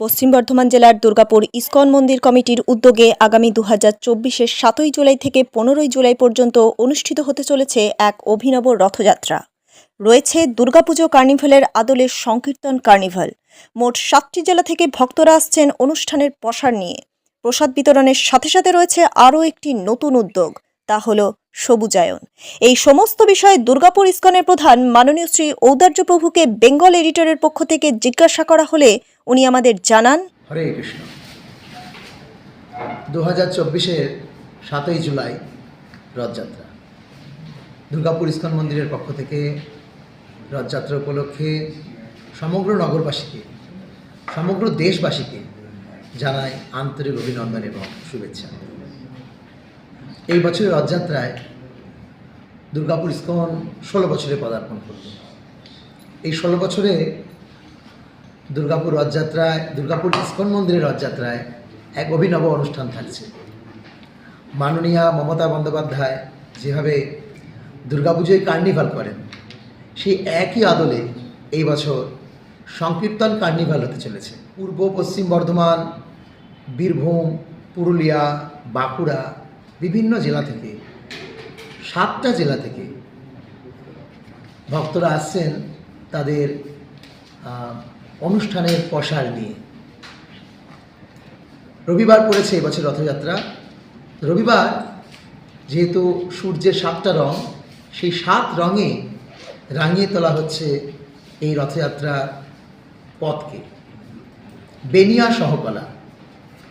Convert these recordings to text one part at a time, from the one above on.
পশ্চিম বর্ধমান জেলার দুর্গাপুর ইসকন মন্দির কমিটির উদ্যোগে আগামী দু হাজার চব্বিশের সাতই জুলাই থেকে পনেরোই জুলাই পর্যন্ত অনুষ্ঠিত হতে চলেছে এক অভিনব রথযাত্রা। রয়েছে দুর্গাপুজো কার্নিভালের আদলে সংকীর্তন কার্নিভাল মোট সাতটি জেলা থেকে ভক্তরা আসছেন অনুষ্ঠানের প্রসার নিয়ে। প্রসাদ বিতরণের সাথে সাথে রয়েছে আরও একটি নতুন উদ্যোগ, তা হল সবুজায়ন। এই সমস্ত বিষয়ে দুর্গাপুর ইস্কনের প্রধান মাননীয় শ্রী ঔদার্য প্রভুকে বেঙ্গল এডিটরের পক্ষ থেকে জিজ্ঞাসা করা হলে উনি আমাদের জানান। হরে কৃষ্ণ। দু হাজার চব্বিশের সাতই জুলাই রথযাত্রা। দুর্গাপুর ইস্কন মন্দিরের পক্ষ থেকে রথযাত্রা উপলক্ষে সমগ্র নগরবাসীকে, সমগ্র দেশবাসীকে জানাই আন্তরিক অভিনন্দন এবং শুভেচ্ছা। এই বছরের রথযাত্রায় দুর্গাপুর ইস্কন ষোলো বছরে পদার্পণ করল। এই ষোলো বছরে দুর্গাপুর রথযাত্রায়, দুর্গাপুর ইস্কন মন্দিরের রথযাত্রায় এক অভিনব অনুষ্ঠান থাকছে। মাননীয়া মমতা বন্দ্যোপাধ্যায় যেভাবে দুর্গাপুজোয় কার্নিভাল করেন, সেই একই আদলে এই বছর সংকীর্তন কার্নিভাল হতে চলেছে। পূর্ব, পশ্চিম বর্ধমান, বীরভূম, পুরুলিয়া, বাঁকুড়া, বিভিন্ন জেলা থেকে, সাতটা জেলা থেকে ভক্তরা আসছেন তাদের অনুষ্ঠানের প্রসার নিয়ে। রবিবার পড়েছে এবছর রথযাত্রা। রবিবার যেহেতু সূর্যের সাতটা রং, সেই সাত রঙে রাঙিয়ে তোলা হচ্ছে এই রথযাত্রার পথকে। বেনিয়া সহকলা,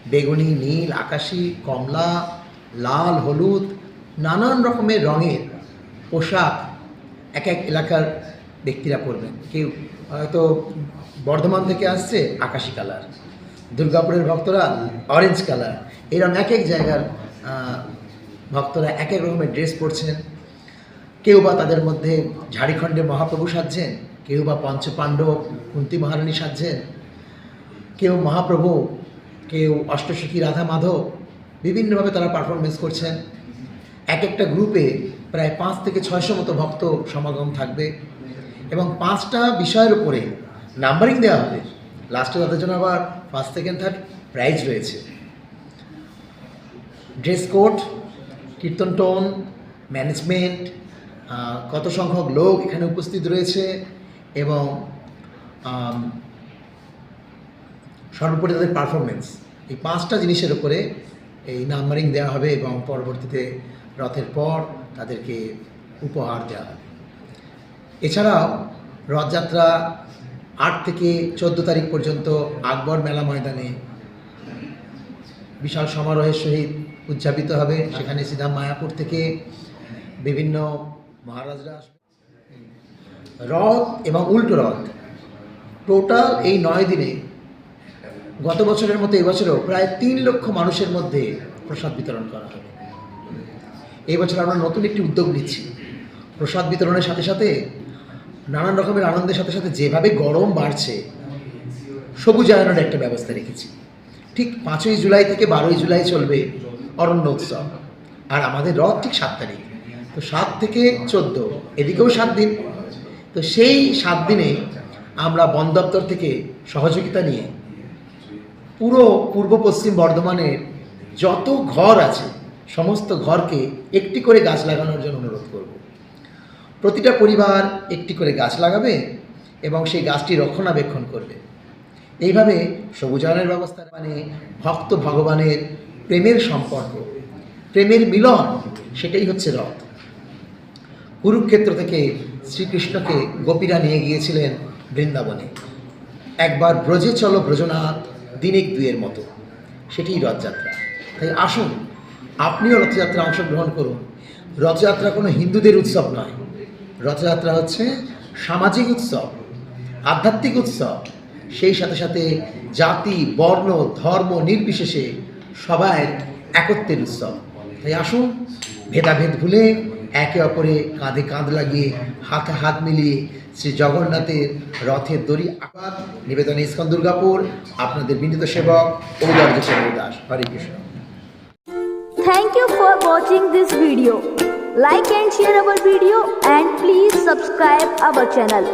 বেগুনি, নীল, আকাশি, কমলা, লাল, হলুদ, নানান রকমের রঙের পোশাক এক এক এলাকার ব্যক্তিরা পরবেন কেউ, হয়তো বর্ধমান থেকে আসছে আকাশি কালার, দুর্গাপুরের ভক্তরা অরেঞ্জ কালার এরকম এক এক জায়গার ভক্তরা এক এক রকমের ড্রেস পরছেন। কেউ বা তাদের মধ্যে ঝাড়খণ্ডের মহাপ্রভু সাজছেন, কেউ বা পঞ্চপাণ্ডব কুন্তি মহারানী সাজছেন, কেউ মহাপ্রভু, কেউ অষ্টসখী রাধা মাধব, বিভিন্নভাবে তারা পারফরমেন্স করছেন। এক একটা গ্রুপে প্রায় পাঁচ থেকে ছয়শো মতো ভক্ত সমাগম থাকবে। এবং পাঁচটা বিষয়ের উপরে নাম্বারিং দেওয়া হবে। লাস্টে তাদের জন্য আবার ফার্স্ট সেকেন্ড থার্ড প্রাইজ রয়েছে। Dress code kirtan tone management কত সংখ্যক লোক এখানে উপস্থিত রয়েছে এবং সর্বোপরি তাদের পারফরমেন্স এই পাঁচটা জিনিসের উপরে এই নাম্বারিং দেওয়া হবে এবং পরবর্তীতে রথের পর তাদেরকে উপহার দেওয়া হবে। এছাড়াও রথযাত্রা আট থেকে চোদ্দ তারিখ পর্যন্ত আকবর মেলা ময়দানে বিশাল সমারোহের সহিত উদযাপিত হবে। সেখানে সিধা মায়াপুর থেকে বিভিন্ন মহারাজরা রথ এবং উল্টো রথ। টোটাল এই নয় দিনে গত বছরের মতো এবছরও প্রায় তিন লক্ষ মানুষের মধ্যে প্রসাদ বিতরণ করা হবে। এই আমরা নতুন একটি উদ্যোগ নিচ্ছি। প্রসাদ বিতরণের সাথে সাথে নানান রকমের আনন্দের সাথে সাথে যেভাবে গরম বাড়ছে সবুজায়নের একটা ব্যবস্থা রেখেছি। ঠিক পাঁচই জুলাই থেকে বারোই জুলাই চলবে অরণ্য উৎসব। আর আমাদের রথ ঠিক সাত তারিখ। তো সাত থেকে চোদ্দ, এদিকেও সাত দিন। তো সেই সাত দিনে আমরা বন দপ্তর থেকে সহযোগিতা নিয়ে পুরো পূর্ব পশ্চিম বর্ধমানের যত ঘর আছে, সমস্ত ঘরকে একটি করে গাছ লাগানোর জন্য অনুরোধ করব। প্রতিটা পরিবার একটি করে গাছ লাগাবে এবং সেই গাছটি রক্ষণাবেক্ষণ করবে। এইভাবে সবুজায়নের ব্যবস্থা মানে ভক্ত ভগবানের প্রেমের সম্পর্ক, প্রেমের মিলন, সেটাই হচ্ছে রথ। কুরুক্ষেত্র থেকে শ্রীকৃষ্ণকে গোপীরা নিয়ে গিয়েছিলেন বৃন্দাবনে। একবার ব্রজে চলো ব্রজনাথ, দিনেক দুয়ের মতো। সেটিই রথযাত্রা। তাই আসুন, আপনিও রথযাত্রা অংশগ্রহণ করুন। রথযাত্রা কোনো হিন্দুদের উৎসব নয়। রথযাত্রা হচ্ছে সামাজিক উৎসব, আধ্যাত্মিক উৎসব। সেই সাথে সাথে জাতি, বর্ণ, ধর্ম নির্বিশেষে সবাই একত্রের উৎসব। তাই আসুন, ভেদাভেদ ভুলে একে অপরে কাঁধে কাঁধ লাগিয়ে, হাতে হাত মিলিয়ে শ্রী জগন্নাথের রথের দড়ি আপাত নিবেদনে ইস্কন দুর্গাপুর। আপনাদের বিনীত সেবক Audarya Das. Hare Krishna. Thank you for watching this video. Like and share our video and please subscribe our channel.